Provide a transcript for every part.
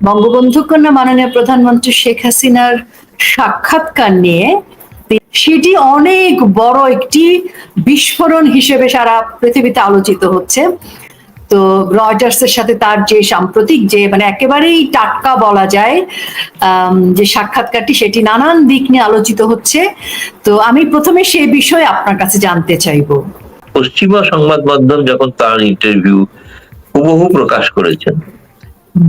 বঙ্গবন্ধু কন্যা মাননীয় প্রধানমন্ত্রী শেখ হাসিনার সাক্ষাৎকার নিয়ে সেটি অনেক বড় একটি বিস্ফোরণ হিসেবে সারা পৃথিবীতে আলোচিত হচ্ছে। তো রয়টার্সের সাথে তার যে সাম্প্রতিক যে মানে একেবারেই টাটকা বলা যায় যে সাক্ষাৎকারটি সেটি নানান দিক নিয়ে আলোচিত হচ্ছে। তো আমি প্রথমে সেই বিষয়ে আপনার কাছে জানতে চাইব। পশ্চিমা সংবাদ মাধ্যম যখন তার ইন্টারভিউ হুবহু প্রকাশ করেছেন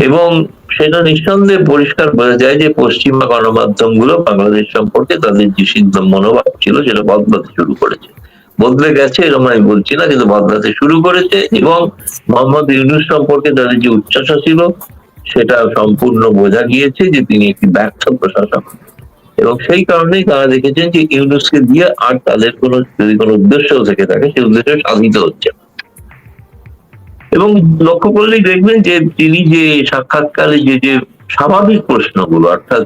এবং সেটা নিঃসন্দেহে পরিষ্কার বোঝা যায় যে পশ্চিমা গণমাধ্যমগুলো বাংলাদেশ সম্পর্কে তাদের যে সিদ্ধ মনোভাব ছিল সেটা বদলাতে শুরু করেছে বদলে গেছে এরকম আমি বলছি না, কিন্তু বদলাতে শুরু করেছে এবং মোহাম্মদ ইউনুস সম্পর্কে তাদের যে উচ্চাসা ছিল সেটা সম্পূর্ণ বোঝা গিয়েছে যে তিনি একটি ব্যর্থ প্রশাসক এবং সেই কারণেই তারা দেখেছেন যে ইউনুসকে দিয়ে আর তাদের কোনো, যদি কোনো উদ্দেশ্য থেকে থাকে, সেই উদ্দেশ্য সাধিত হচ্ছে না। এবং লক্ষ্য করলেই দেখবেন যে তিনি যে সাক্ষাৎকারে যে যে স্বাভাবিক প্রশ্নগুলো অর্থাৎ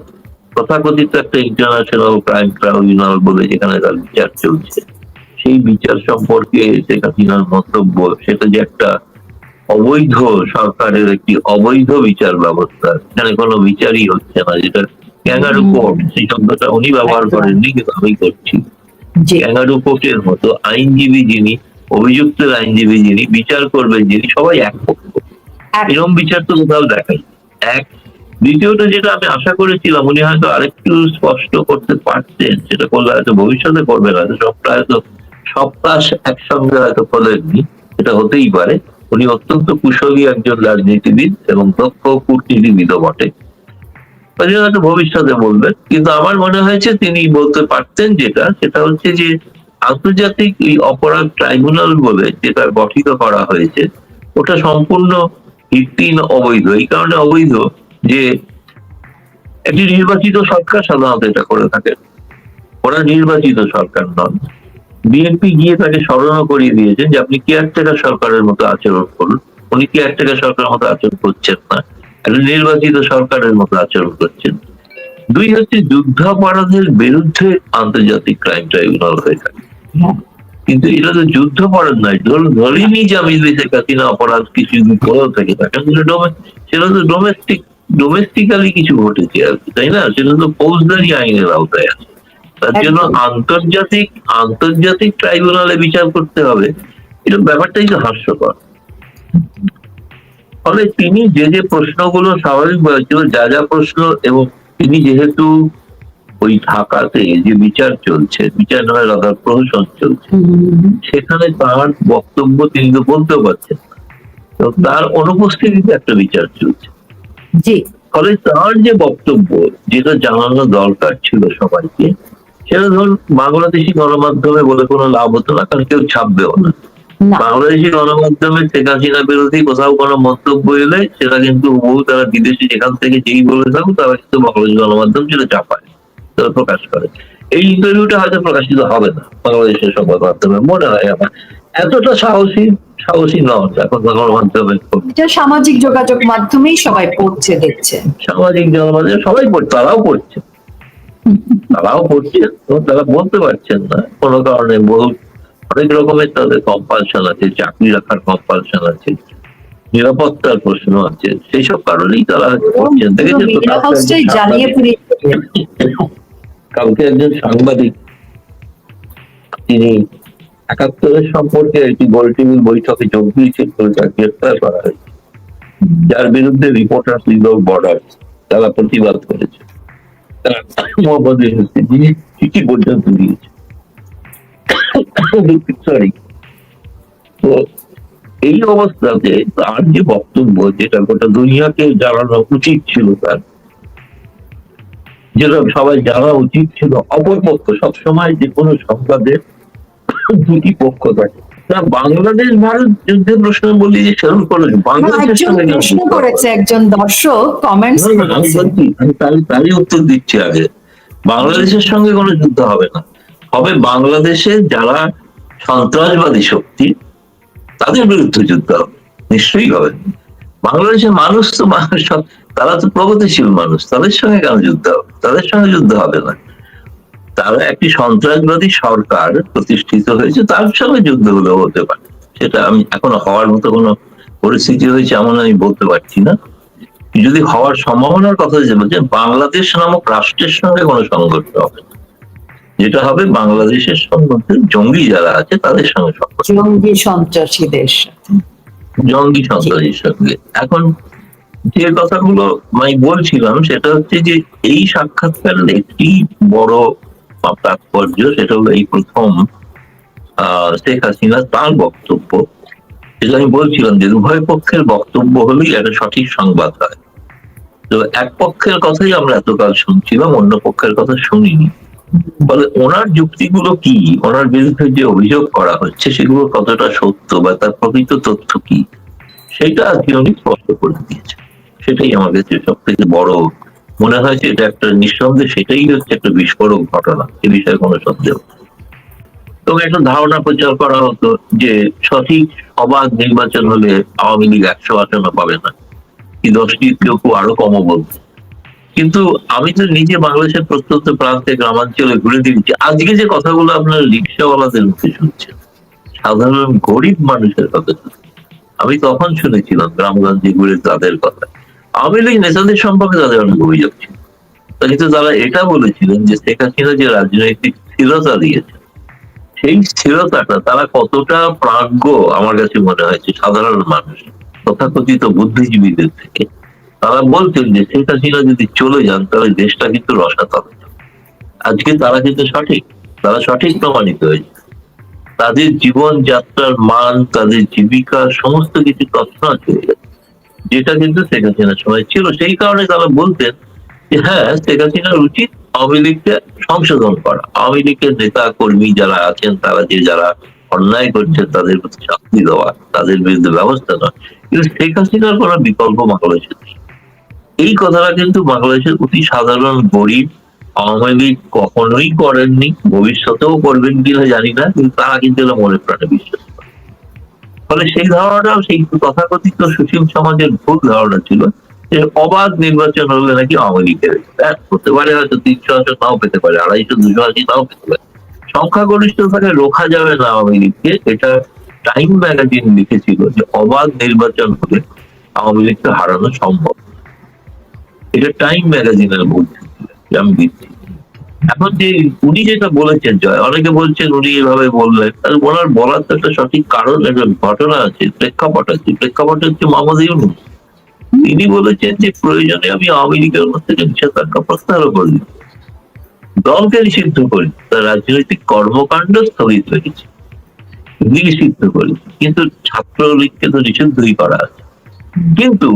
তথাকথিত একটা ইন্টারন্যাশনাল ক্রাইম ট্রাইব্যুনাল বলে যেখানে তার বিচার চলছে সেই বিচার সম্পর্কে শেখ হাসিনার মন্তব্য সেটা যে একটা অবৈধ সরকারের একটি অবৈধ বিচার ব্যবস্থা এখানে কোনো বিচারই হচ্ছে না যেটা ক্যাঙ্গারু কোর্ট সেই শব্দটা উনি ব্যবহার করেননি কিন্তু আমি করছি। ক্যাঙ্গারু কোর্টের মতো আইনজীবী যিনি অভিযুক্তের আইনজীবী যিনি বিচার করবেন যিনি সবাই এক পক্ষ এরকম বিচার তো কোথাও দেখাই এক। দ্বিতীয়ত যেটা আমি আশা করেছিলাম উনি হয়তো আরেকটু স্পষ্ট করতে পারতেন সেটা করলে হয়তো ভবিষ্যতে করবে না সবটা হয়তো সপ্তাহ একসঙ্গে হয়তো করলেননি এটা হতেই পারে। উনি অত্যন্ত কুশলী একজন রাজনীতিবিদ এবং দক্ষ কূটনীতিবিদও বটে। হয়তো ভবিষ্যতে বলবেন। কিন্তু আমার মনে হয়েছে তিনি বলতে পারতেন যেটা সেটা হচ্ছে যে আন্তর্জাতিক এই অপরাধ ট্রাইব্যুনাল বলে যেটা গঠিত করা হয়েছে, ওটা সম্পূর্ণ ভিত্তিহীন অবৈধ। এই কারণে অবৈধ যে একটি নির্বাচিত সরকার সাধারণত এটা করে থাকে। ওরা নির্বাচিত সরকার নন। বিএনপি গিয়ে তাকে স্মরণ করিয়ে দিয়েছেন যে আপনি কেয়ারটেকার সরকারের মতো আচরণ করুন। উনি কেয়ারটেকার সরকারের মতো আচরণ করছেন না। একটা নির্বাচিত সরকারের মতো আচরণ করছেন। দুই হচ্ছে যুদ্ধাপরাধের বিরুদ্ধে আন্তর্জাতিক ক্রাইম ট্রাইব্যুনাল হয়ে থাকে। কিন্তু এটা তো যুদ্ধাপরাধ নয়। ধরুন ধরিনি যে আমি দেশে অপরাধ কিছু যদি করেও থাকে তাকে সেটা তো ডোমেস্টিক ডোমেস্টিক্যালি কিছু ঘটেছে আর কি, তাই না? সেটা তো ফৌজদারি আইনের আওতায় আছে। তার জন্য আন্তর্জাতিক আন্তর্জাতিক ট্রাইব্যুনালে বিচার করতে হবে। এটা ব্যাপারটাই তো হাস্যকর। ফলে তিনি যে যে প্রশ্নগুলো স্বাভাবিক যা যা প্রশ্ন এবং তিনি যেহেতু ওই ঢাকাতে যে বিচার চলছে বিচার নয় রাধার প্রহসন চলছে। সেখানে তার বক্তব্য তিনি তো বলতেও পারছেন তো তার অনুপস্থিতিতে একটা বিচার চলছে। ফলে তার যে বক্তব্য যেটা জানানো দরকার ছিল সবাইকে সেটা ধরুন বাংলাদেশি গণমাধ্যমে বলে কোনো লাভ হতো না কারণ কেউ ছাপবেও না। বাংলাদেশি গণমাধ্যমে শেখ হাসিনা বিরোধী কোথাও কোনো মন্তব্য এলে সেটা কিন্তু বহু তারা বিদেশি যেখান থেকে যেই বলে থাকুক তারা কিন্তু বাংলাদেশি গণমাধ্যম সেটা চাপায়। প্রকাশ করে। এই ইন্টারভিউটা হয়তো প্রকাশিত হবে না বাংলাদেশের সংবাদ মাধ্যমে। মনে হয় আমার। এতটা সাহসী সাহসী নন এখন গণমাধ্যমে এটা সামাজিক যোগাযোগ মাধ্যমেই সবাই পড়ছে দেখছে। সামাজিক গণমাধ্যমে সবাই পড়ছে তারাও পড়ছে। তারাও পড়ছে তারা বলতে পারছেন না। কোনো কারণে বহু অনেক রকমের তাদের কম্পালশন আছে চাকরি রাখার কম্পালশন আছে নিরাপত্তার প্রশ্ন আছে। সেই সব কারণেই তারা করছেন দেখেছেন কালকে একজন সাংবাদিক, তিনি একাত্তরের সম্পর্কে একটি গোল টিভির বৈঠকে যোগ দিয়েছেন গ্রেফতার করা হয়েছে। যার বিরুদ্ধে রিপোর্টার উইদাউট বর্ডার তারা প্রতিবাদ করেছে। তারা তো এই অবস্থাতে তার যে বক্তব্য, যেটা গোটা দুনিয়াকে জানানো উচিত ছিল তার যেটা সবাই জানা উচিত ছিল অপরপক্ষ সবসময় যে কোনো সংবাদের দুটি পক্ষ থাকে। না বাংলাদেশ ভারত যুদ্ধের প্রশ্ন বলি যে সেরকম করে প্রশ্ন করেছে একজন দর্শক কমেন্টস তারই উত্তর দিচ্ছি আগে। বাংলাদেশের সঙ্গে কোনো যুদ্ধ হবে না। হবে বাংলাদেশে যারা সন্ত্রাসবাদী শক্তি তাদের বিরুদ্ধে যুদ্ধ হবে। নিশ্চয়ই হবে। বাংলাদেশের মানুষ তো মানুষ তারা তো প্রগতিশীল মানুষ, তাদের সঙ্গে কেন যুদ্ধ হবে? তাদের সঙ্গে যুদ্ধ হবে না। তারা একটি সন্ত্রাসবাদী সরকার প্রতিষ্ঠিত হয়েছে, তার সঙ্গে যুদ্ধ হলেও হতে পারে। সেটা আমি এখন হওয়ার মতো কোনো পরিস্থিতি হয়েছে এমন আমি বলতে পারছি না। যদি হওয়ার সম্ভাবনার কথা যে বলছে বাংলাদেশ নামক রাষ্ট্রের সঙ্গে কোনো সংঘর্ষ হবে না। যেটা হবে বাংলাদেশের সঙ্গে জঙ্গি যারা আছে, তাদের সঙ্গে জঙ্গি সন্ত্রাসীদের সাথে। জঙ্গি সন্ত্রাসীর সঙ্গে এখন যে কথাগুলো আমি বলছিলাম সেটা হচ্ছে যে এই সাক্ষাৎকারের একটি বড় তাৎপর্য সেটা হলো এই প্রথম আহ শেখ হাসিনা তার বক্তব্য। যেটা আমি বলছিলাম যে উভয় পক্ষের বক্তব্য হলেই একটা সঠিক সংবাদ হয়। তো এক পক্ষের কথাই আমরা এতকাল শুনছিলাম অন্য পক্ষের কথা শুনিনি। ফলে ওনার যুক্তিগুলো কি? ওনার বিরুদ্ধে যে অভিযোগ করা হচ্ছে, সেগুলো কতটা সত্য বা তার প্রকৃত তথ্য কি? সেটা আজকে উনি স্পষ্ট করে দিয়েছে সেটাই কাছে সব থেকে বড় মনে হয় যে এটা একটা নিঃসন্দেহে সেটাই হচ্ছে একটা বিস্ফোরক ঘটনা। এ বিষয়ে কোনো সন্দেহ। এবং একটা ধারণা প্রচার করা হতো যে সঠিক অবাধ নির্বাচন হলে আওয়ামী লীগ একশো আসনও পাবে না। কি দশটি কেউ কেউ আরও কমও বলতো কিন্তু আমি তো নিজে বাংলাদেশের প্রত্যন্ত প্রান্তে, গ্রামাঞ্চলে ঘুরে দেখেছি। আজকে যে কথাগুলো আপনার রিক্সাওয়ালাদের মুখে শুনছেন সাধারণ গরিব মানুষের কথা। আমি তখন শুনেছিলাম গ্রামগঞ্জে ঘুরে তাদের কথা। আওয়ামী লীগ নেতাদের সম্পর্কে তাদের অনেক অভিযোগ ছিল। কিন্তু তারা এটা বলেছিলেন যে শেখ হাসিনা যে রাজনৈতিক স্থিরতা দিয়েছে সেই স্থিরতাটা তারা কতটা প্রাজ্ঞ আমার কাছে মনে হয়েছে সাধারণ মানুষ, তথাকথিত বুদ্ধিজীবীদের থেকে। তারা বলতেন যে শেখ হাসিনা যদি চলে যান, তাহলে দেশটা কিন্তু রসাতল। আজকে তারা কিন্তু সঠিক, তারা সঠিক প্রমাণিত হয়েছে। তাদের জীবন যাত্রার মান, তাদের জীবিকা, সমস্ত কিছু তৎক্ষণাৎ হয়ে গেছে। যেটা কিন্তু শেখ হাসিনার সময় ছিল, সেই কারণে তারা বলতেন যে হ্যাঁ শেখ হাসিনার উচিত আওয়ামী লীগকে সংশোধন করা। আওয়ামী লীগের নেতা কর্মী যারা আছেন, তারা যে যারা অন্যায় করছেন, তাদের প্রতি শাস্তি দেওয়া, তাদের বিরুদ্ধে ব্যবস্থা নেওয়া। কিন্তু শেখ হাসিনার কোনো বিকল্প বাংলাদেশে নেই এই কথাটা কিন্তু বাংলাদেশের অতি সাধারণ গরিব আওয়ামী লীগ কখনোই করেননি, ভবিষ্যতেও করবেন কিনা জানি না, কিন্তু তারা কিন্তু এটা মনে প্রাণে বিশ্বাস ফলে সেই ধারণাটাও, সেই তথাকথিত সুশীল সমাজের ভুল ধারণা ছিল যে অবাধ নির্বাচন হলে নাকি আওয়ামী লীগের হতে পারে হয়তো তিনশো আসন নাও পেতে পারে, আড়াইশো, দুশো আশি নাও পেতে পারে। সংখ্যাগরিষ্ঠতাকে রোখা যাবে না আওয়ামী লীগকে, এটা টাইম ম্যাগাজিন লিখেছিল যে অবাধ নির্বাচন হলে আওয়ামী লীগকে হারানো সম্ভব। এটা টাইম ম্যাগাজিনের বলছে আমি দিচ্ছি। এখন যে উনি যেটা বলেছেন, জয়, অনেকে বলছেন উনি এভাবে বললেন। ওনার বলার তো একটা সঠিক কারণ, একটা ঘটনা আছে, প্রেক্ষাপট আছে। প্রেক্ষাপট হচ্ছে মোহাম্মদ ইউনুস। তিনি বলেছেন যে প্রয়োজনে আমি আওয়ামী লীগের মধ্যে নিষেধাজ্ঞা প্রত্যাহার করি দলকে নিষিদ্ধ করি, তার রাজনৈতিক কর্মকাণ্ড স্থগিত রেখেছি, নিষিদ্ধ করি। কিন্তু ছাত্রলীগকে তো নিষিদ্ধই করা আছে। কিন্তু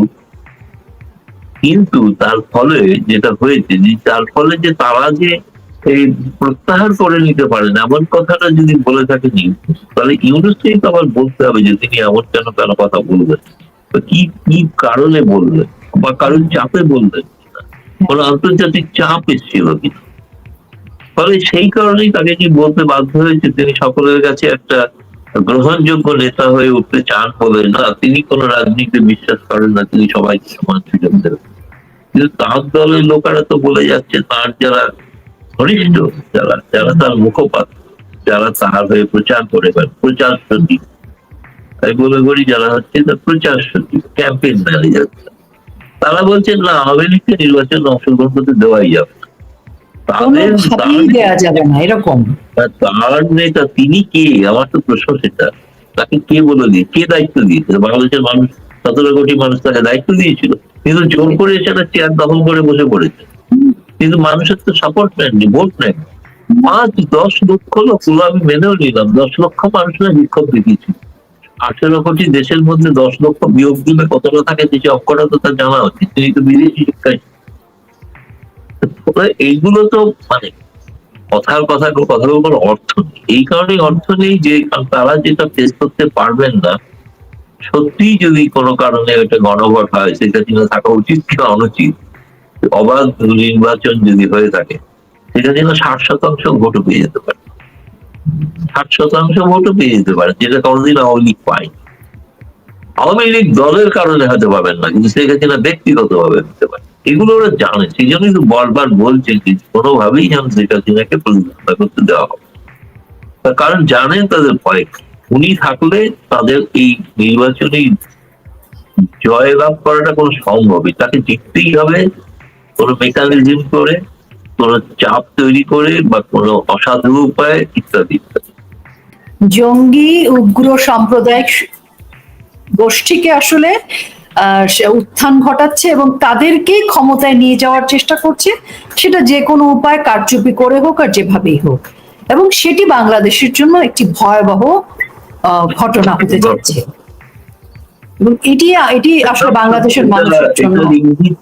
কিন্তু তার ফলে যেটা হয়েছে যে, তার ফলে যে তারা যে এই প্রত্যাহার করে নিতে পারেন, এমন কথাটা যদি বলে থাকেন তাহলে ইউনুসকেই তো আবার বলতে হবে যে, তিনি এমন কেন কেন কথা বলবেন? কি কি কারণে বললেন? বা কারণ চাপে বললেন? কোনো আন্তর্জাতিক চাপ এসেছিল কিনা? ফলে সেই কারণেই তাকে কি বলতে বাধ্য হয়েছে? তিনি সকলের কাছে একটা গ্রহণযোগ্য নেতা হয়ে উঠতে চান বলে না, তিনি কোনো রাজনীতিতে বিশ্বাস করেন না, তিনি সবাইকে সমান সুযোগ দেবেন। কিন্তু তার দলের লোকেরা তো বলে যাচ্ছে, তার যারা ঘনিষ্ঠ, যারা যারা তার মুখপাত্র, যারা তাহার হয়ে প্রচার করে প্রচার সচিব তাই বলে করি যারা হচ্ছে তার প্রচার সচিব ক্যাম্পেইন ম্যানেজার। তারা বলছেন, না, আওয়ামী লীগকে নির্বাচন অংশগ্রহণ করতে দেওয়াই যাবে। তাদের কোনোভাবেই যাবে না এরকম। তার তার নেতা তিনি কে? আমার তো প্রশ্ন সেটা। তাকে কে বলে দিয়ে কে দায়িত্ব দিয়েছে বাংলাদেশের মানুষ সতেরো কোটি মানুষ তাকে দায়িত্ব দিয়েছিল। কিন্তু জোর করে চেয়ার দখল করে বসে পড়েছে। কিন্তু মানুষের তো সাপোর্ট নেননি ভোট নেন পাঁচ দশ লক্ষ লোক আমি মেনেও নিলাম দশ লক্ষ মানুষরা বিক্ষোভ দেখিয়েছিল আঠেরো কোটি দেশের মধ্যে দশ লক্ষ বিয়োগ দিলে কতটা থাকে দেশে অক্ষরা তো তার জানা উচিত। তিনি তো বিদেশি শিক্ষায় এইগুলো তো মানে কথার কথা কথার কোনো অর্থ নেই। এই কারণে অর্থ নেই যে তারা যেটা ফেস করতে পারবেন না সত্যি যদি কোনো কারণে একটা গণভোট হয়, সেটা যেন থাকা উচিত কি অনুচিত, অবাধ নির্বাচন যদি হয়ে থাকে, সেটা যেন ষাট শতাংশ ভোটও পেয়ে যেতে পারে। ষাট শতাংশ ভোটও পেয়ে যেতে পারে, যেটা কোনোদিন আওয়ামী লীগ পায় আওয়ামী লীগ দলের কারণে হতে পারবেন না, কিন্তু হাসিনা ব্যক্তিগত ভাবে হতে পারে। এগুলো ওরা জানে, সেই জন্যই তো বারবার বলছে যে কোনোভাবেই যেন শেখ হাসিনাকে প্রতিষ্ঠা করতে দেওয়া হবে তার কারণ জানেন তাদের ভয়। উনি থাকলে তাদের এই নির্বাচনী জয়লাভ করাটা কোনো সম্ভবই তাকে জিততেই হবে কোনো মেকানিজম করে, কোনো চাপ তৈরি করে বা কোনো অসাধু উপায় ইত্যাদি ইত্যাদি। জঙ্গি, উগ্র সাম্প্রদায়িক গোষ্ঠীকে আসলে উত্থান ঘটাচ্ছে এবং তাদেরকে ক্ষমতায় নিয়ে যাওয়ার চেষ্টা করছে। সেটা যে কোনো উপায় কারচুপি করে হোক আর যেভাবেই হোক। এবং সেটি বাংলাদেশের জন্য একটি ভয়াবহ ঘটনা হতে যাচ্ছে। এবং এটি এটি আসলে বাংলাদেশের মানুষের জন্য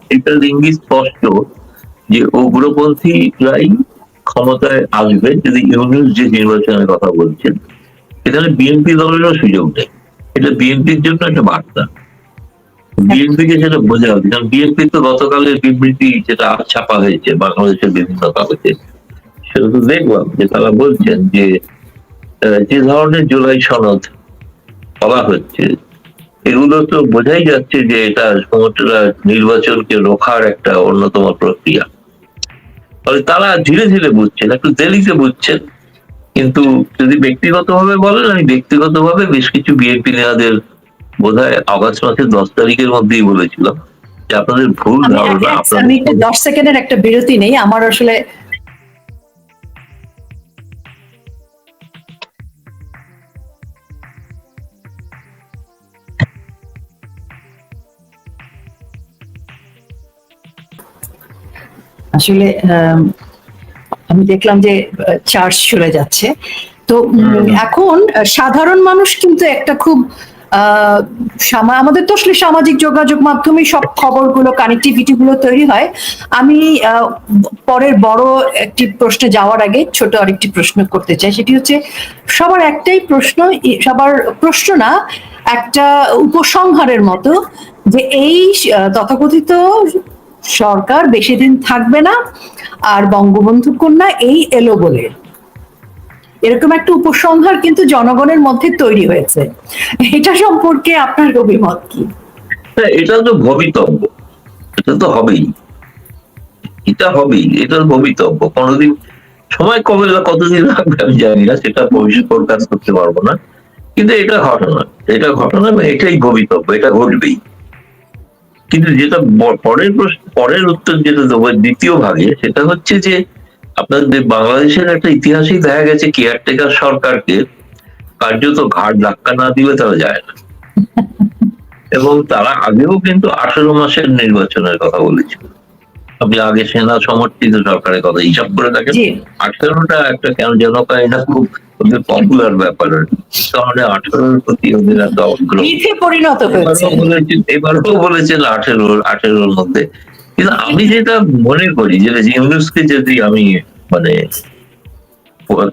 এটার ইঙ্গিত- স্পষ্ট যে উগ্রপন্থীরাই ক্ষমতায় আসবে যদি ইউনিস যে নির্বাচনের কথা বলছেন। এখানে বিএনপি দলেরও সুযোগ নেই। এটা বিএনপির জন্য একটা বার্তা। বিএনপি কে সেটা বোঝা হবে কারণ বিএনপি তো গতকালের বিবৃতি যেটা ছাপা হয়েছে, বাংলাদেশের বিভিন্ন কাগজে সেটা তো দেখলাম যে তারা বলছেন যে যে ধরনের জুলাই সনদ বলা হচ্ছে, এগুলো তো বোঝাই যাচ্ছে যে এটা সমস্ত নির্বাচনকে রোখার একটা অন্যতম প্রক্রিয়া। ফলে তারা ধীরে ধীরে বুঝছেন, একটু দেরিতে বুঝছেন, কিন্তু যদি ব্যক্তিগতভাবে বলেন, আমি ব্যক্তিগতভাবে বেশ কিছু বিএনপি নেতাদের বোধ হয় আগস্ট মাসের দশ তারিখের মধ্যেই বলেছিলাম যে আপনাদের ভুল ধারণা আমি একটু দশ সেকেন্ডের একটা বিরতি নেই আমার আসলে আসলে আম, দেখলাম যে চার্জ চলে যাচ্ছে। তো এখন সাধারণ মানুষ কিন্তু একটা খুব আহ, আমাদের তো আসলে সামাজিক যোগাযোগ মাধ্যমে সব খবরগুলো কানেক্টিভিটি গুলো তৈরি হয়। আমি পরের বড় একটি প্রশ্নে যাওয়ার আগে ছোট আরেকটি প্রশ্ন করতে চাই। সেটি হচ্ছে, সবার একটাই প্রশ্ন সবার প্রশ্ন না, একটা উপসংহারের মতো যে এই তথাকথিত সরকার বেশি দিন থাকবে না, আর বঙ্গবন্ধু কন্যা এই এলো বলে। এরকম একটা উপসংহার কিন্তু জনগণের মধ্যে তৈরি হয়েছে। এটা সম্পর্কে আপনার অভিমত কি? হ্যাঁ, এটা তো ভবিতব্য। এটা তো হবেই। এটা হবেই এটা ভবিতব্য। কোনোদিন সময় কবে বা কতদিন লাগবে আমি জানি না সেটা ভবিষ্যৎ ফোরকাস্ট করতে পারব না। কিন্তু এটা ঘটনা এটা ঘটনা এবং এটাই ভবিতব্য এটা ঘটবেই। কিন্তু যেটা পরের প্রশ্ন পরের উত্তর যেটা দেবো দ্বিতীয় ভাগে সেটা হচ্ছে যে আপনাদের বাংলাদেশের একটা ইতিহাসেই দেখা গেছে কেয়ারটেকার সরকারকে কার্যত ঘাট ধাক্কা না দিলে তারা যায় না। এবং তারা আগেও কিন্তু আঠেরো মাসের নির্বাচনের কথা বলেছিল। আপনি আগে সেনা সমর্থিত সরকারের কথা হিসাব করে থাকেন আঠেরোটা একটা কেন যেন এটা খুব ওদের পপুলার ব্যাপার। তাহলে আঠেরোর প্রতি ওদের এবারও বলেছেন এবারও বলেছেন আঠেরো আঠেরোর মধ্যে। কিন্তু আমি যেটা মনে করি যে ইউনুসকে যদি আমি মানে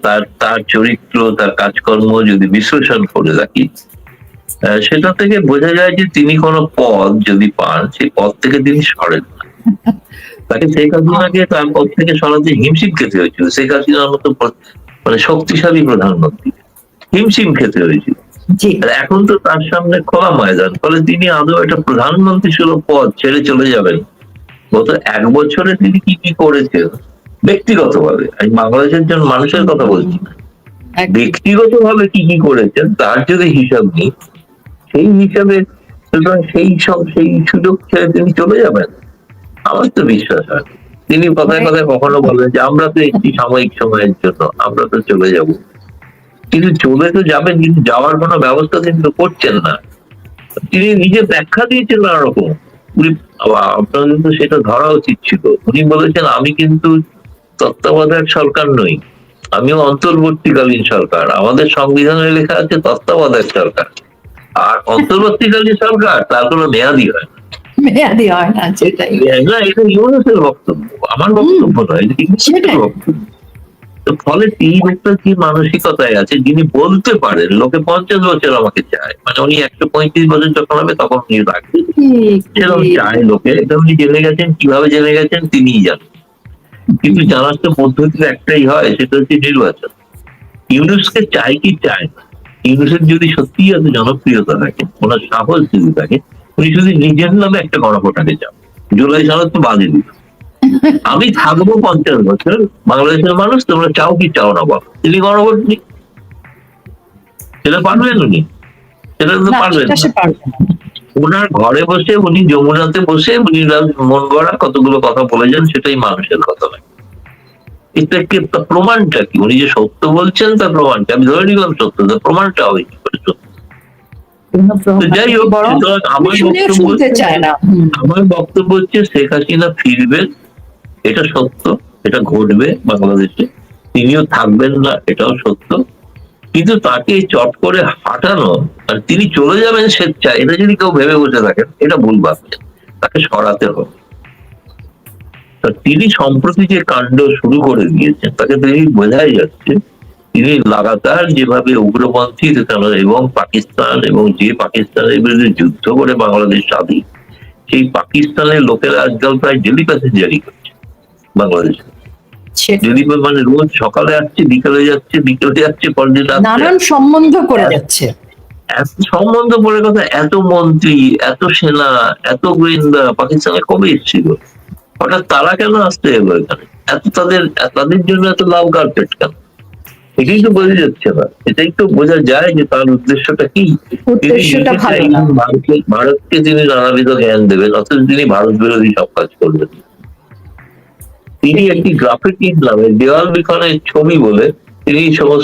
তার তার চরিত্র তার কাজকর্ম যদি বিশ্লেষণ করে রাখি আহ, সেটা থেকে বোঝা যায় যে তিনি কোনো পদ যদি পান সেই পদ থেকে তিনি সরেন না। তাকে শেখ হাসিনাকে তার পদ থেকে সরাতে হিমশিম খেতে হয়েছিল শেখ হাসিনার মতো মানে শক্তিশালী প্রধানমন্ত্রী হিমশিম খেতে হয়েছিল। জি। এখন তো তার সামনে খোলা ময়দান ফলে তিনি আদৌ একটা প্রধানমন্ত্রী সুলভ পদ ছেড়ে চলে যাবেন। গত এক বছরে তিনি কি কি করেছেন ব্যক্তিগতভাবে। আমি বাংলাদেশের জন মানুষের কথা বলছি ব্যক্তিগতভাবে কি কি করেছেন তার যদি হিসাব নেই সেই হিসাবে সুতরাং সেই সব সেই সুযোগ ছেড়ে তিনি চলে যাবেন? আমার তো বিশ্বাস হয়। তিনি কথায় কথায় কখনো বলেন যে আমরা তো একটি সাময়িক সময়ের জন্য আমরা তো চলে যাব। কিন্তু চলে তো যাবেন কিন্তু যাওয়ার কোনো ব্যবস্থা কিন্তু করছেন না। তিনি নিজে ব্যাখ্যা দিয়েছেন নানা রকম। উনি আপনার কিন্তু সেটা ধরা উচিত ছিল। উনি বলেছেন আমি কিন্তু তত্ত্বাবধায়ক সরকার নই। আমিও অন্তর্বর্তীকালীন সরকার। আমাদের সংবিধানে লেখা আছে তত্ত্বাবধায়ক সরকার। আর অন্তর্বর্তীকালীন সরকার তার কোনো মেয়াদি হয় না। মেয়াদি হয় না সেটাই। না এটা ইউনুসের বক্তব্য। আমার বক্তব্য নয়। বক্তব্য। ফলে এই লোকটা কি মানসিকতায় আছে যিনি বলতে পারেন লোকে পঞ্চাশ বছর আমাকে চায়। মানে উনি একশো পঁয়ত্রিশ বছর যখন হবে তখন উনি রাখবেন ঠিক, সেরকম চায় লোকে। এটা উনি জেনে গেছেন কীভাবে জেনে গেছেন তিনিই জানেন। কিন্তু জানার তো পদ্ধতি একটাই হয় সেটা হচ্ছে নির্বাচন। ইউনুসকে চায় কি চায় না? ইউনুসের যদি সত্যিই এত জনপ্রিয়তা থাকে ওনার সাহস যদি থাকে উনি শুধু নিজের নামে একটা গণভোটাকে চান জুলাই সনদ তো বাদে দিল। আমি থাকব পঞ্চাশ বছর। বাংলাদেশের মানুষ তোমরা চাও কি চাও না বল। তিনি গণভোট। নি সেটা পারবেন উনি সেটা তো পারবেন। ওনার ঘরে বসে উনি যমুনাতে বসে উনি মন গড়া কতগুলো কথা বলেছেন সেটাই মানুষের কথা নয়। এটা কি তার প্রমাণটা কি? উনি যে সত্য বলছেন তার প্রমাণটা। আমি ধরে নিলাম সত্য তার প্রমাণটা হবে কি করে সত্য? যাই হোক। আমার বক্তব্য হচ্ছে শেখ হাসিনা ফিরবেন এটা সত্য, এটা ঘটবে বাংলাদেশে। তিনিও থাকবেন না, এটাও সত্য। কিন্তু তাকে চট করে হাঁটানো, আর তিনি চলে যাবেন স্বেচ্ছায় এটা যদি কেউ ভেবে বসে থাকেন, এটা ভুল ভাবছেন তাকে সরাতে হবে। তিনি সম্প্রতি যে কাণ্ড শুরু করে দিয়েছেন, তাকে তিনি বোঝাই যাচ্ছে, তিনি লাগাতার যেভাবে উগ্রপন্থী এবং পাকিস্তান এবং যে পাকিস্তানের বিরুদ্ধে যুদ্ধ করে বাংলাদেশ স্বাধীন, সেই পাকিস্তানের লোকেরা আজকাল প্রায় ডেলি প্যাসেঞ্জারি করছে বাংলাদেশে। ডেলি মানে রোজ সকালে আসছে বিকেলে যাচ্ছে বিকেলে যাচ্ছে পরের দিন রাত্রে নানান সম্বন্ধ করে যাচ্ছে। সম্বন্ধ বলে কথা এত মন্ত্রী এত সেনা এত গোয়েন্দা পাকিস্তানে কবে এসেছিল? হঠাৎ তারা কেন আসতে এলো এখানে? এত তাদের তাদের জন্য এত লাভ কার্পেট কেন? এটাই তো বোঝা যাচ্ছে না। এটাই তো বোঝা যায় যে তার উদ্দেশ্যটা কি? ভারতকে তিনি নানাবিধ জ্ঞান দেবেন অথচ তিনি ভারত বিরোধী সব কাজ করবেন। তিনি একটি গ্রাফিটির নামে দেওয়াল লিখনের ছবি বলে তিনি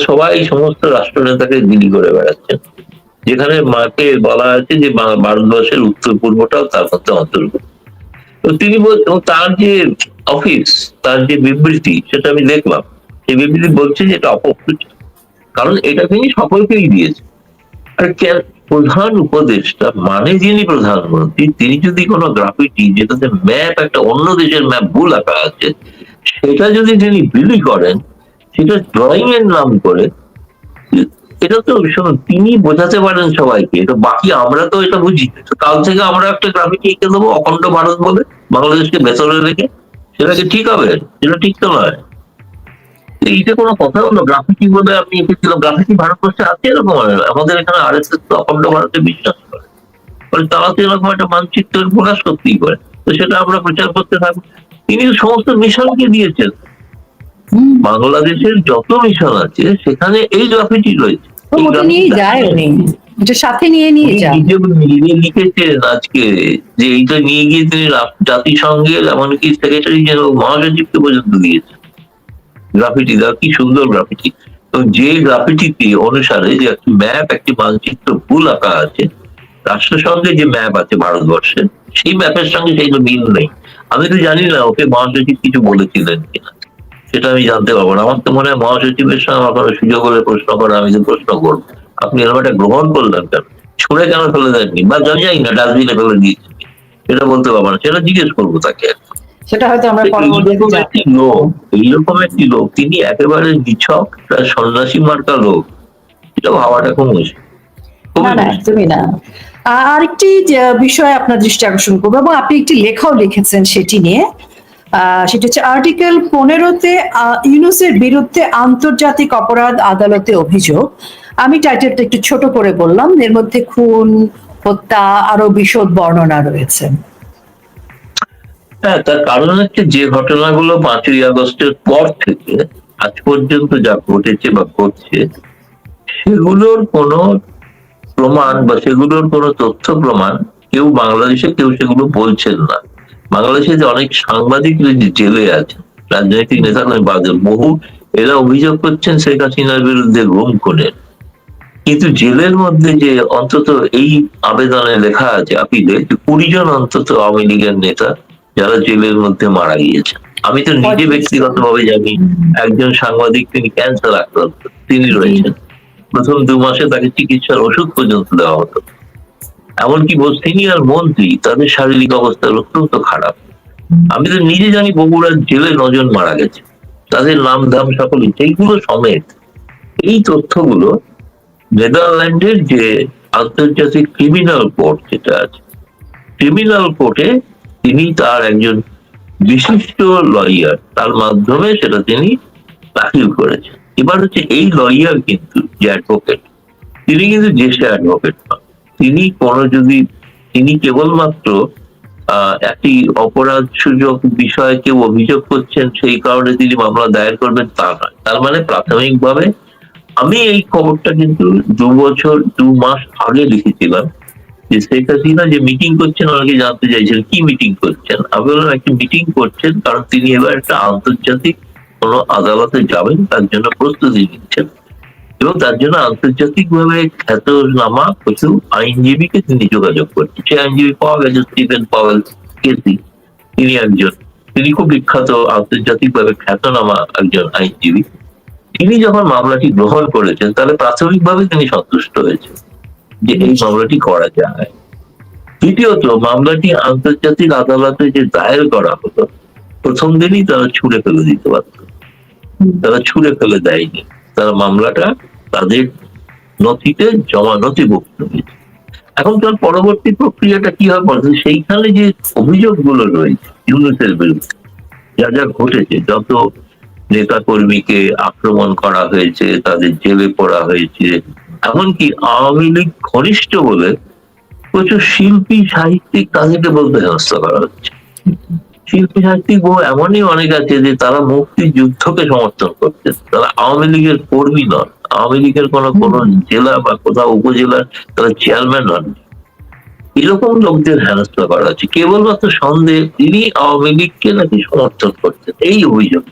সবাই সমস্ত রাষ্ট্রনেতাকে দিলি করে বেড়াচ্ছেন। যেখানে মাকে বলা আছে যে ভারতবর্ষের উত্তর পূর্বটাও তার মধ্যে অন্তর্ভুক্ত। তো তিনি তার যে অফিস তার যে বিবৃতি, সেটা আমি দেখলাম। সেই বিবৃতি বলছে যে এটা অপপ্রচার। কারণ এটা তিনি সকলকেই দিয়েছে আর প্রধান উপদেষ্টা মানে যিনি প্রধানমন্ত্রী, তিনি যদি কোনো গ্রাফিটি যেটাতে ম্যাপ একটা অন্য দেশের ম্যাপ ভুল আঁকা আছে, সেটা যদি তিনি বিলি করেন, সেটা ড্রয়িং এর নাম করে, এটা তো শুনুন, তিনি বোঝাতে পারেন সবাইকে তো বাকি আমরা তো এটা বুঝি। কাল থেকে আমরা একটা গ্রাফিটি এঁকে দেবো, অখণ্ড ভারত বলে, বাংলাদেশকে ভেতরে রেখে, সেটাকে ঠিক হবে, সেটা ঠিক তো নয়। এইটা কোনো কথা হলো? গ্রাফিটি বলে আমি এঁকেছিলাম গ্রাফিটি ভারতবর্ষে আছে এরকম? আমাদের এখানে আর এস তো অখণ্ড ভারতে বিশ্বাস করে। ফলে তারা তো এরকম একটা মানচিত্রের প্রকাশ করতেই করে তো সেটা আমরা প্রচার করতে থাকব। তিনি সমস্ত মিশনকে দিয়েছেন। বাংলাদেশের যত মিশন আছে সেখানে এই গ্রাফিটি রয়েছে। সাথে নিয়ে নিয়ে নিজে লিখেছেন আজকে যে এইটা নিয়ে গিয়ে তিনি জাতিসংঘের এমনকি সেক্রেটারি জেনারেল মহাসচিবকে পর্যন্ত দিয়েছেন। গ্রাফিটি দেওয়া কি সুন্দর গ্রাফিটি। তো যে গ্রাফিটিতে অনুসারে যে একটি ম্যাপ, একটি মানচিত্র ভুল আঁকা আছে রাষ্ট্রসংঘে যে ম্যাপ আছে ভারতবর্ষের, সেই ম্যাপের সঙ্গে সেইগুলো মিল নেই। আমি তো জানি না ওকে মহাসচিব কিছু বলেছিলেন কিনা। সেটা আমি জানতে পারব না। আমার তো মনে হয় মহাসচিবের সঙ্গে আমার কোনো সুযোগ হলে প্রশ্ন করা আমি তো প্রশ্ন করব। আপনি এরকম একটা গ্রহণ করলেন কেন? ছুঁড়ে কেন ফেলে দেননি? বা জানি না, ডাস্টবিনে ফেলে দিয়েছেন সেটা বলতে পারব না। সেটা জিজ্ঞেস করব তাকে সেটা হয়তো আমরা পরবর্তীতে লোক এইরকম একটি লোক তিনি একেবারে নিছক সন্ন্যাসী মার্কা লোক। এটা ভাবাটা খুব মুশকিল। না না। একদমই না। আরেকটি বিষয় আপনার দৃষ্টি আকর্ষণ করব এবং আপনি একটি লেখাও লিখেছেন সেটি নিয়ে। আহ, সেটি হচ্ছে আর্টিকেল পনেরোতে ইউনুসের বিরুদ্ধে আন্তর্জাতিক অপরাধ আদালতে অভিযোগ। আমি টাইটেলটা একটু ছোট করে বললাম এর মধ্যে খুন হত্যা আরও বিশদ বর্ণনা রয়েছে। হ্যাঁ তার কারণ হচ্ছে যে ঘটনাগুলো পাঁচই আগস্টের পর থেকে আজ পর্যন্ত যা ঘটেছে বা ঘটছে, সেগুলোর কোনো প্রমাণ বা সেগুলোর কোনো তথ্য প্রমাণ কেউ বাংলাদেশে কেউ সেগুলো বলছেন না। বাংলাদেশে যে অনেক সাংবাদিক জেলে আছে, রাজনৈতিক নেতা নয় বাদে বহু এরা অভিযোগ করছেন শেখ হাসিনার বিরুদ্ধে গুম খুনের কিন্তু জেলের মধ্যে যে অন্তত এই আবেদনে লেখা আছে আপিলে যে কুড়ি জন অন্তত আওয়ামী লীগের নেতা যারা জেলের মধ্যে মারা গিয়েছে। আমি তো নিজে ব্যক্তিগত ভাবে জানি একজন সাংবাদিক তিনি ক্যান্সার আক্রান্ত তিনি রয়েছেন। প্রথম দু মাসে তাকে চিকিৎসার ওষুধ পর্যন্ত দেওয়া হতো। এমনকি সিনিয়র মন্ত্রী তাদের শারীরিক অবস্থা অত্যন্ত খারাপ। আমি তো নিজে জানি বগুড়ার জেলে নজন মারা গেছে। তাদের নাম ধাম সকলে সেইগুলো সমেত এই তথ্যগুলো নেদারল্যান্ডের যে আন্তর্জাতিক ক্রিমিনাল কোর্ট যেটা আছে ক্রিমিনাল কোর্টে তিনি তার একজন বিশিষ্ট লয়ার তার মাধ্যমে সেটা তিনি দাখিল করেছেন। এবার হচ্ছে এই লয়ার কিন্তু যে অ্যাডভোকেট তিনি কিন্তু দেশে অ্যাডভোকেট নন। তিনি কোনো যদি, তিনি কেবলমাত্র একটি অপরাধ সুযোগ বিষয়ে কেউ অভিযোগ করছেন, সেই কারণে তিনি মামলা দায়ের করবেন তা নয়। তার মানে প্রাথমিকভাবে আমি এই খবরটা কিন্তু দু বছর, দু মাস আগে লিখেছিলাম। শেখ হাসিনা যে মিটিং করছেন অনেকে জানতে চাইছেন কি মিটিং করছেন? আমি বললাম, একটা মিটিং করছেন, কারণ তিনি এবার একটা আন্তর্জাতিক কোন আদালতে যাবেন, তার জন্য প্রস্তুতি নিচ্ছেন। এবং তার জন্য আন্তর্জাতিক ভাবে খ্যাতনামা প্রচুর আইনজীবীকে তিনি যোগাযোগ করছেন। সে আইনজীবী পাওয়া গেছে স্টিভেন পাওয়েল, কেসি, তিনি একজন। তিনি খুব বিখ্যাত আন্তর্জাতিক ভাবে খ্যাতনামা একজন আইনজীবী। তিনি যখন মামলাটি গ্রহণ করেছেন, তাহলে প্রাথমিকভাবে তিনি সন্তুষ্ট হয়েছেন। যে এই মামলাটি করা যায়। দ্বিতীয়ত, মামলাটি আন্তর্জাতিক আদালতে যে দায়ের করা হতো, প্রথম দিনই তারা ছুড়ে ফেলে দিতে পারত। তারা ছুড়ে ফেলে দেয়নি। তারা মামলাটা তাদের নথিতে জমা, নথিভুক্ত হয়েছে। এখন তার পরবর্তী প্রক্রিয়াটা কি হবে? সেইখানে যে অভিযোগগুলো রয়েছে ইউনুসের বিরুদ্ধে, যা যা ঘটেছে, যত নেতা কর্মীকে আক্রমণ করা হয়েছে, তাদের জেলে পড়া হয়েছে এমনকি আওয়ামী লীগ ঘনিষ্ঠ বলে প্রচুর শিল্পী, সাহিত্যিক তাদেরকে বলতে হেনস্থা করা হচ্ছে। শিল্পী, সাহিত্যিক বহু এমনই অনেক আছে যে তারা মুক্তিযুদ্ধকে সমর্থন করছে। তারা আওয়ামী লীগের কর্মী নন। আওয়ামী লীগের কোন কোন জেলা বা কোথাও উপজেলার তারা চেয়ারম্যান নন। এরকম লোকদের হেনস্থা করা হচ্ছে। কেবলমাত্র সন্দেহ তিনি আওয়ামী লীগকে নাকি সমর্থন করছেন। এই অভিযোগ।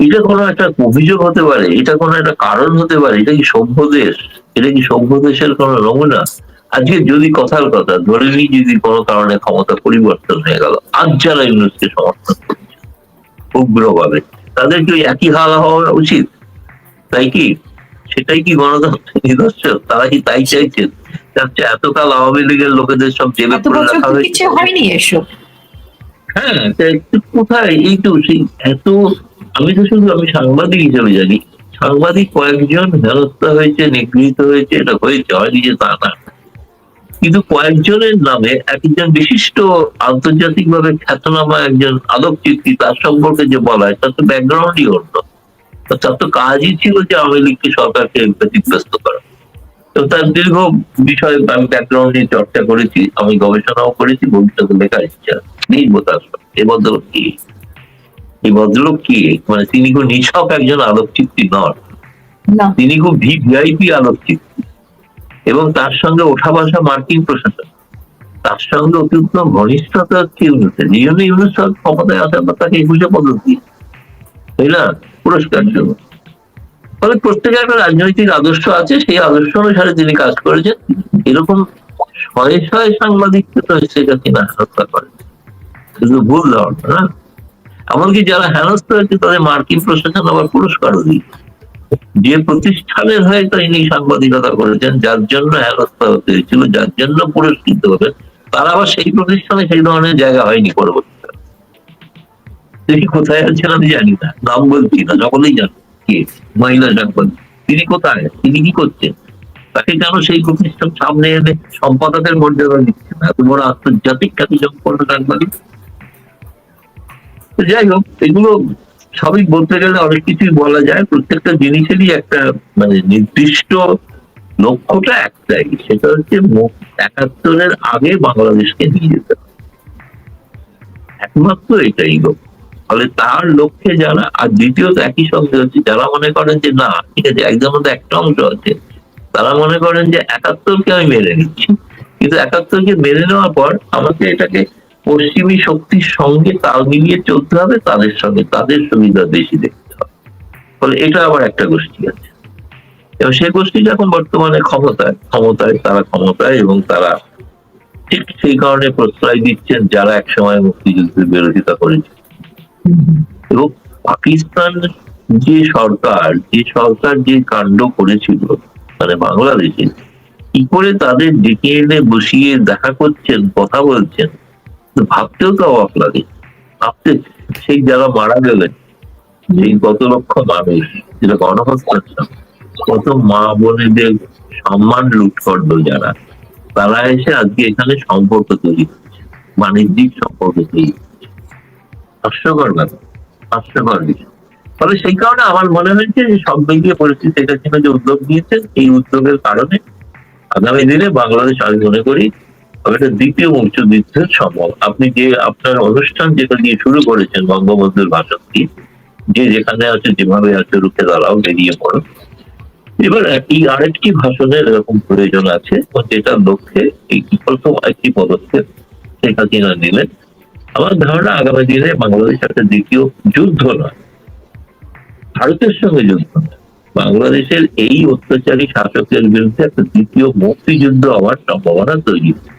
এটা কোনো একটা অভিযোগ হতে পারে এটা কোনো একটা কারণ হতে পারে এটা কি সভ্য দেশ? এটা কি সভ্য দেশের কোনো নমুনা? আজকে যদি কথার কথা ধরে নিই যদি কোনো কারণে ক্ষমতা পরিবর্তন হয়ে গেল আজ যারা ইউনুসকে সমর্থন করছে উগ্রভাবে তাদের কি একই হাল হওয়া উচিত? তাই কি? সেটাই কি গণতন্ত্রের নিদর্শন? তারা কি তাই চাইছেন? এতকাল আওয়ামী লীগের লোকেদের সব জেলে পড়ে রাখা হয়েছে। হ্যাঁ একটু কোথায় এই তো সেই এত আমি তো শুধু, আমি সাংবাদিক হিসেবে জানি। সাংবাদিক কয়েকজন হেনস্থা হয়েছে, নিগৃহীত হয়েছে, এটা হয়েছে হয়নি যে তা না। কিন্তু কয়েকজনের নামে একজন বিশিষ্ট আন্তর্জাতিক ভাবে খ্যাতনামা একজন আলোকচিত্রী, তার সম্পর্কে যে বলা হয়, তার তো ব্যাকগ্রাউন্ডই অন্য। তার তো কাজই ছিল যে আওয়ামী লীগকে সরকারকে ব্যতিব্যস্ত করা। তো তার দীর্ঘ বিষয়ে আমি ব্যাকগ্রাউন্ড নিয়ে চর্চা করেছি, আমি গবেষণাও করেছি, ভবিষ্যতে লেখার ইচ্ছা নেই তার এ ভদ্রলোক কি? এই ভদ্রলোক কি? মানে তিনি খুব নিছক একজন আলোকচিত্রী নন। তিনি খুব ভিআইপি আলোকচিত্রী। এবং তার সঙ্গে ওঠা বসা মার্কিন প্রশাসন। তার সঙ্গে অত্যন্ত ঘনিষ্ঠতা হচ্ছে ইউনুসের। এই জন্য ইউনুস ক্ষমতায় আসার পর তাকে একুশে পদক দিয়ে তাই না? পুরস্কার জন্য। ফলে প্রত্যেকের একটা রাজনৈতিক আদর্শ আছে। সেই আদর্শ অনুসারে তিনি কাজ করেছেন। এরকম শয়ে শয়ে সাংবাদিককে তো সেটা কিনা হত্যা করে শুধু ভুল ধারণা না? এমনকি যারা হেনস্থ হয়েছে, তাদের মার্কিন প্রশাসন আবার পুরস্কারও দিয়েছে। যে প্রতিষ্ঠানের হয়ে তিনি সাংবাদিকতা করেছেন, যার জন্য হেনস্থা হতে হয়েছিল, যার জন্য পুরস্কৃত হবেন, তারা আবার সেই প্রতিষ্ঠানে সেই ধরনের জায়গা হয়নি পরবর্তীকালে দেখি কোথায় আছেন আমি জানি না, নাম বলছি না, সকলেই জানেন কে, মহিলা সাংবাদিক। তিনি কোথায়, তিনি কি করছেন? তাকে কেন সেই প্রতিষ্ঠান সামনে এনে সম্পাদকের মর্যাদা দিচ্ছে না? এত আন্তর্জাতিক খ্যাতি সম্পন্ন সাংবাদিক। তো যাই হোক, এগুলো সবই বলতে গেলে অনেক কিছুই বলা যায়। প্রত্যেকটা জিনিসেরই একটা মানে নির্দিষ্ট লক্ষ্যটা একটাই, সেটা হচ্ছে একাত্তরের আগে বাংলাদেশকে নিয়ে যেতে একমাত্র এটাই লোক। ফলে তার লক্ষ্যে যারা, আর দ্বিতীয়ত একই সঙ্গে হচ্ছে, যারা মনে করেন যে, না, ঠিক আছে একদম মধ্যে একটা অংশ আছে, তারা মনে করেন যে, একাত্তরকে আমি মেনে নিচ্ছি। কিন্তু একাত্তরকে মেনে নেওয়ার পর আমাকে এটাকে পশ্চিমী শক্তির সঙ্গে তাল মিলিয়ে চলতে হবে, তাদের সঙ্গে তাদের সুবিধা বেশি দেখতে হবে। ফলে এটা আবার একটা গোষ্ঠী আছে। এবং সেই গোষ্ঠী এখন বর্তমানে ক্ষমতায় ক্ষমতায়, তারা ক্ষমতায় এবং তারা ঠিক সেই কারণে প্রশ্রয় দিচ্ছেন যারা একসময় মুক্তিযুদ্ধের বিরোধিতা করেছে। এবং পাকিস্তান যে সরকার যে সরকার যে কাণ্ড করেছিল মানে বাংলাদেশে, কি করে তাদের ডেকে এনে বসিয়ে দেখা করছেন, কথা বলছেন ভাবতেও তো অবাক লাগে ভাবতে সেই যারা মারা গেলেন, সেই কত লক্ষ মানুষ যেটা গণহত্যা কত মা বোনেদের সম্মান লুট করল যারা, তারা এসে আজকে এখানে সম্পর্ক তৈরি করছে, বাণিজ্যিক সম্পর্ক তৈরি করছে। হাস্যকর ব্যাপার, হাস্যকর বিষয়। ফলে সেই কারণে আমার মনে হয়েছে যে সব মিলিয়ে পরিস্থিতি শেখ হাসিনা যে উদ্যোগ নিয়েছেন, এই উদ্যোগের কারণে আগামী দিনে বাংলাদেশ আমি মনে করি একটা দ্বিতীয় মুক্তিযুদ্ধের সম্ভব। আপনি যে আপনার অনুষ্ঠান যেটা দিয়ে শুরু করেছেন বঙ্গবন্ধুর ভাষণ দিয়ে যে যেখানে আছে, যেভাবে আছে, রুখে দাঁড়াও, বেরিয়ে পড়ো। এবার এই আরেকটি ভাষণের এরকম প্রয়োজন আছে যেটার লক্ষ্যে এই প্রথম একটি পদক্ষেপ শেখ হাসিনা নিলেন। আমার ধারণা আগামী দিনে বাংলাদেশ একটা দ্বিতীয় যুদ্ধ নয়, ভারতের সঙ্গে যুদ্ধ নয়। বাংলাদেশের এই অত্যাচারী শাসকের বিরুদ্ধে একটা দ্বিতীয় মুক্তিযুদ্ধ হওয়ার সম্ভাবনা তৈরি হচ্ছে।